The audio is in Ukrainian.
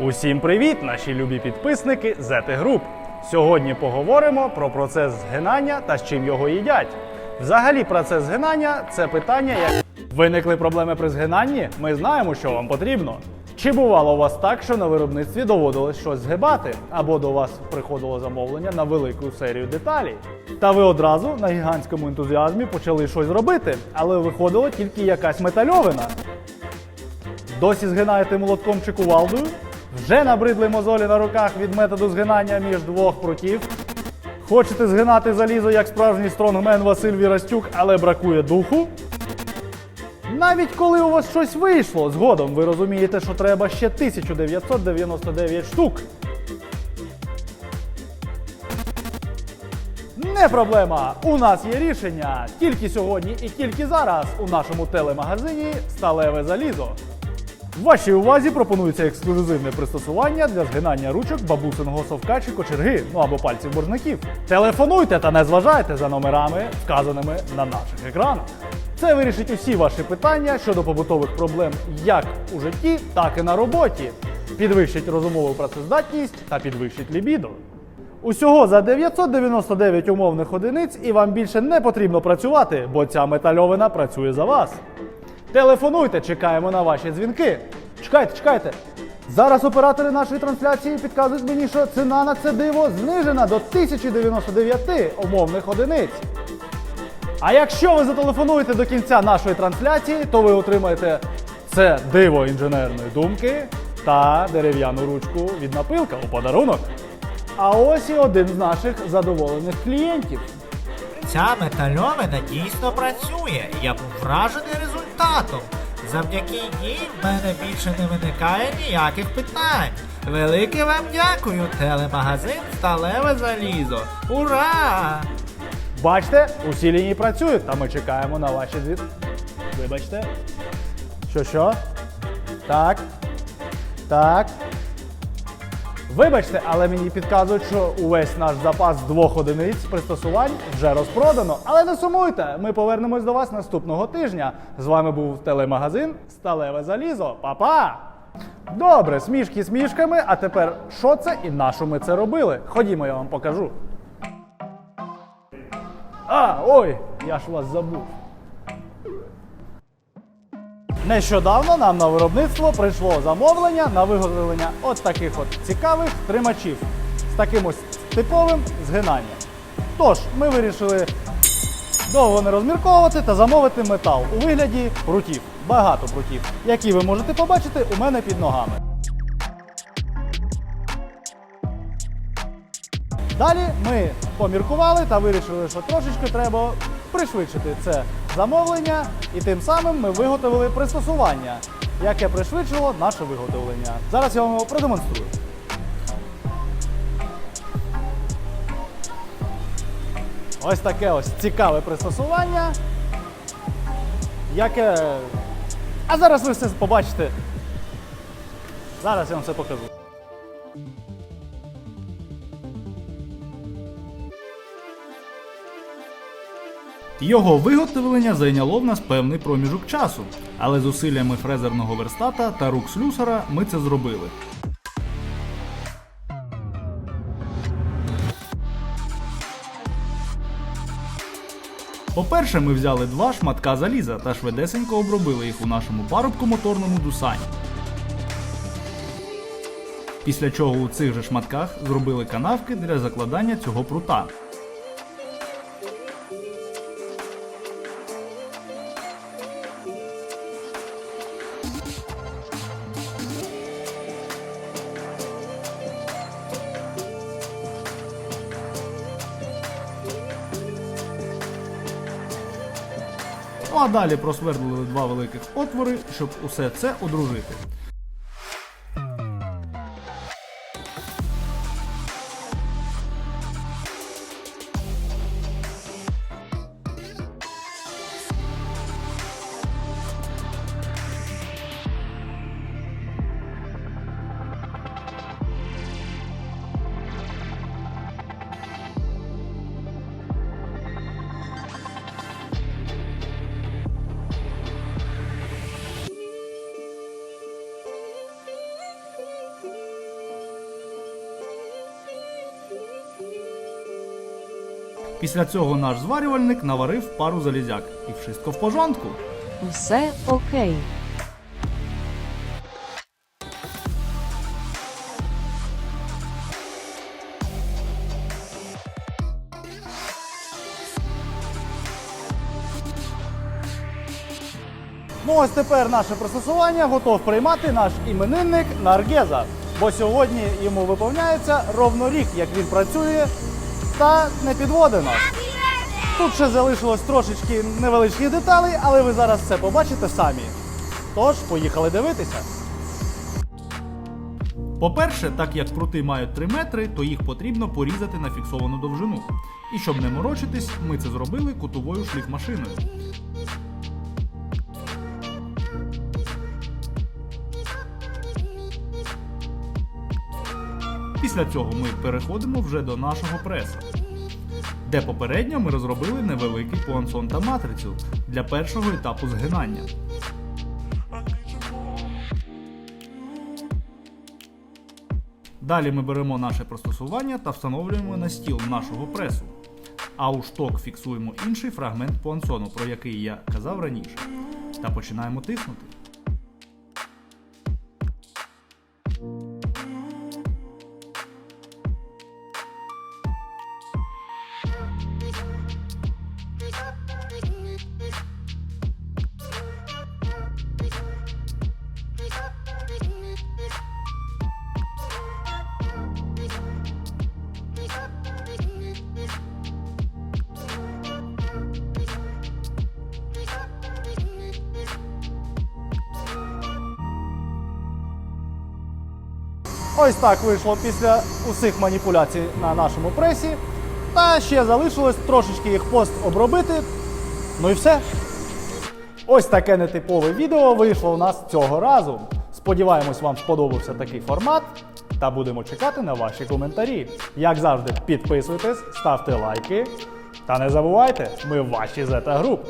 Усім привіт, наші любі підписники ZT Group. Сьогодні поговоримо про процес згинання та з чим його їдять. Взагалі, процес згинання це питання, як виникли проблеми при згинанні. Ми знаємо, що вам потрібно. Чи бувало у вас так, що на виробництві доводилось щось згибати, або до вас приходило замовлення на велику серію деталей? Та ви одразу на гігантському ентузіазмі почали щось робити, але виходила тільки якась метальовина. Досі згинаєте молотком чи кувалдою? Вже набридли мозолі на руках від методу згинання між двох прутів? Хочете згинати залізо як справжній стронгмен Василь Вірастюк, але бракує духу? Навіть коли у вас щось вийшло, згодом ви розумієте, що треба ще 1999 штук. Не проблема! У нас є рішення. Тільки сьогодні і тільки зараз у нашому телемагазині сталеве залізо. Вашій увазі пропонується ексклюзивне пристосування для згинання ручок бабусиного совка чи кочерги, ну або пальців боржників. Телефонуйте та не зважайте за номерами, вказаними на наших екранах. Це вирішить усі ваші питання щодо побутових проблем як у житті, так і на роботі. Підвищить розумову працездатність та підвищить лібідо. Усього за 999 умовних одиниць і вам більше не потрібно працювати, бо ця метальовина працює за вас. Телефонуйте, чекаємо на ваші дзвінки. Чекайте, чекайте. Зараз оператори нашої трансляції підказують мені, що ціна на це диво знижена до 1099 умовних одиниць. А якщо ви зателефонуєте до кінця нашої трансляції, то ви отримаєте це диво інженерної думки та дерев'яну ручку від напилка у подарунок. А ось і один з наших задоволених клієнтів. Ця метальовина дійсно працює. Я був вражений результатом. Завдяки їй в мене більше не виникає ніяких питань. Велике вам дякую, телемагазин Сталеве Залізо. Ура! Бачите, усі лінії працюють, та ми чекаємо на ваші звіт. Вибачте. Що що? Так. Так. Вибачте, але мені підказують, що увесь наш запас двох одиниць пристосувань вже розпродано. Але не сумуйте, ми повернемось до вас наступного тижня. З вами був телемагазин Сталеве Залізо. Па-па! Добре, смішки смішками, а тепер що це і на що ми це робили? Ходімо, я вам покажу. А, ой, я ж вас забув. Нещодавно нам на виробництво прийшло замовлення на виготовлення от таких от цікавих тримачів з таким ось типовим згинанням. Тож, ми вирішили довго не розмірковувати та замовити метал у вигляді прутів. Багато прутів, які ви можете побачити у мене під ногами. Далі ми поміркували та вирішили, що трошечки треба пришвидшити це замовлення, і тим самим ми виготовили пристосування, яке пришвидшило наше виготовлення. Зараз я вам його продемонструю. Ось таке ось цікаве пристосування, яке. А зараз ви все побачите. Зараз я вам все покажу. Його виготовлення зайняло в нас певний проміжок часу, але зусиллями фрезерного верстата та рук слюсара ми це зробили. По-перше, ми взяли два шматка заліза та швидесенько обробили їх у нашому парубкомоторному дусані. Після чого у цих же шматках зробили канавки для закладання цього прута. Ну а далі просвердлили два великих отвори, щоб усе це одружити. Після цього наш зварювальник наварив пару залізяк і вшистко в пожонку. Все окей. Ну ось тепер наше пристосування готов приймати наш іменинник Наргеза. Бо сьогодні йому виповняється ровно рік, як він працює, та не підводить. Тут ще залишилось трошечки невеличких деталей, але ви зараз це побачите самі. Тож, поїхали дивитися. По-перше, так як прути мають 3 метри, то їх потрібно порізати на фіксовану довжину. І щоб не морочитись, ми це зробили кутовою шліфмашиною. Після цього ми переходимо вже до нашого преса, де попередньо ми розробили невеликий пуансон та матрицю для першого етапу згинання. Далі ми беремо наше пристосування та встановлюємо на стіл нашого пресу. А у шток фіксуємо інший фрагмент пуансону, про який я казав раніше, та починаємо тиснути. Ось так вийшло після усіх маніпуляцій на нашому пресі. Та ще залишилось трошечки їх пост обробити. Ну і все. Ось таке нетипове відео вийшло у нас цього разу. Сподіваємось, вам сподобався такий формат. Та будемо чекати на ваші коментарі. Як завжди, підписуйтесь, ставте лайки. Та не забувайте, ми ваші зета груп.